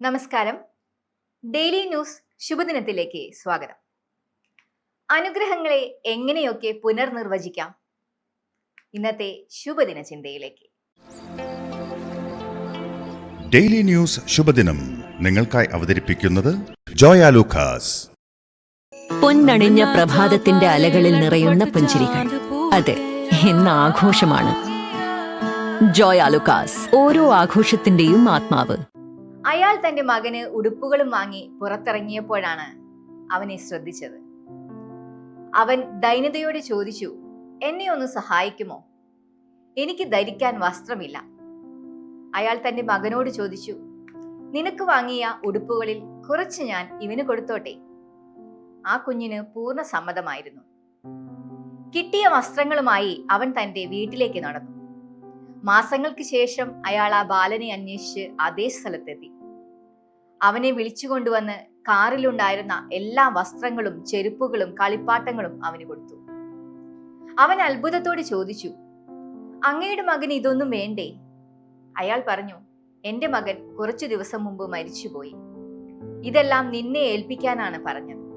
നമസ്കാരം. Daily news ശുഭദിനത്തിലേക്ക് സ്വാഗതം. അനുഗ്രഹങ്ങളെ എങ്ങനെയൊക്കെ പുനർനിർവചിക്കാം? ഇന്നത്തെ ശുഭദിന ചിന്തയിലേക്ക്. ഡെയിലി ന്യൂസ് ശുഭദിനം നിങ്ങൾക്കായി അവതരിപ്പിക്കുന്നത് ജോയ ലൂക്കാസ്. പൊന്നണിഞ്ഞ പ്രഭാതത്തിന്റെ അലകളിൽ നിറയുന്ന പുഞ്ചിരികൾ. അതെ ഇന്ന് ആഘോഷമാണ്. ജോയ് ആലുക്കാസ് ഓരോ ആഘോഷത്തിന്റെയും ആത്മാവ്. അയാൾ തന്റെ മകന് ഉടുപ്പുകളും വാങ്ങി പുറത്തിറങ്ങിയപ്പോഴാണ് അവനെ ശ്രദ്ധിച്ചത്. അവൻ ദൈനതയോട് ചോദിച്ചു എന്നെ ഒന്ന് സഹായിക്കുമോ? എനിക്ക് ധരിക്കാൻ വസ്ത്രമില്ല. അയാൾ തന്റെ മകനോട് ചോദിച്ചു നിനക്ക് വാങ്ങിയ ഉടുപ്പുകളിൽ കുറച്ച് ഞാൻ ഇവന് കൊടുത്തോട്ടെ? ആ കുഞ്ഞിന് പൂർണ സമ്മതമായിരുന്നു. കിട്ടിയ വസ്ത്രങ്ങളുമായി അവൻ തന്റെ വീട്ടിലേക്ക് നടന്നു. മാസങ്ങൾക്ക് ശേഷം അയാൾ ആ ബാലനെ അന്വേഷിച്ച് അതേ സ്ഥലത്തെത്തി. അവനെ വിളിച്ചുകൊണ്ടുവന്ന് കാറിലുണ്ടായിരുന്ന എല്ലാ വസ്ത്രങ്ങളും ചെരുപ്പുകളും കളിപ്പാട്ടങ്ങളും അവന് കൊടുത്തു. അവൻ അത്ഭുതത്തോടെ ചോദിച്ചു അങ്ങയുടെ മകൻ ഇതൊന്നും വേണ്ടേ? അയാൾ പറഞ്ഞു എന്റെ മകൻ കുറച്ചു ദിവസം മുമ്പ് മരിച്ചുപോയി. ഇതെല്ലാം നിന്നെ ഏൽപ്പിക്കാനാണ് പറഞ്ഞത്.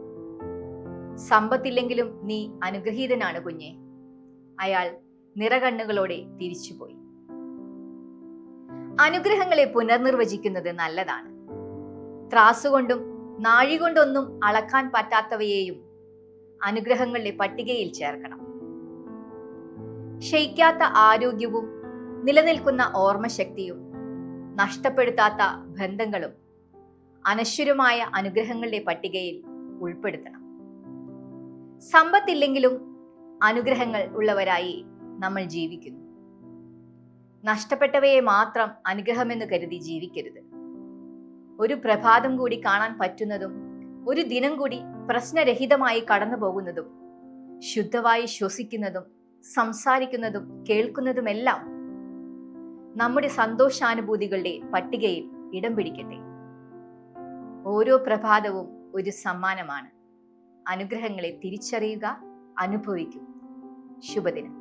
സമ്പത്തില്ലെങ്കിലും നീ അനുഗ്രഹീതനാണ് കുഞ്ഞെ. അയാൾ നിറകണ്ണുകളോടെ തിരിച്ചുപോയി. അനുഗ്രഹങ്ങളെ പുനർനിർവചിക്കുന്നത് നല്ലതാണ്. ത്രാസുകൊണ്ടും നാഴികൊണ്ടൊന്നും അളക്കാൻ പറ്റാത്തവയെയും അനുഗ്രഹങ്ങളുടെ പട്ടികയിൽ ചേർക്കണം. ക്ഷയിക്കാത്ത ആരോഗ്യവും നിലനിൽക്കുന്ന ഓർമ്മശക്തിയും നഷ്ടപ്പെടുത്താത്ത ബന്ധങ്ങളും അനശ്വരമായ അനുഗ്രഹങ്ങളുടെ പട്ടികയിൽ ഉൾപ്പെടുത്തണം. സമ്പത്തില്ലെങ്കിലും അനുഗ്രഹങ്ങൾ ഉള്ളവരായി നമ്മൾ ജീവിക്കുന്നു. നഷ്ടപ്പെട്ടവയെ മാത്രം അനുഗ്രഹമെന്ന് കരുതി ജീവിക്കരുത്. ഒരു പ്രഭാതം കൂടി കാണാൻ പറ്റുന്നതും ഒരു ദിനം കൂടി പ്രശ്നരഹിതമായി കടന്നു പോകുന്നതും ശുദ്ധമായി ശ്വസിക്കുന്നതും സംസാരിക്കുന്നതും കേൾക്കുന്നതുമെല്ലാം നമ്മുടെ സന്തോഷാനുഭൂതികളുടെ പട്ടികയിൽ ഇടം പിടിക്കട്ടെ. ഓരോ പ്രഭാതവും ഒരു സമ്മാനമാണ്. അനുഗ്രഹങ്ങളെ തിരിച്ചറിയുക അനുഭവിക്കും ശുഭദിനം.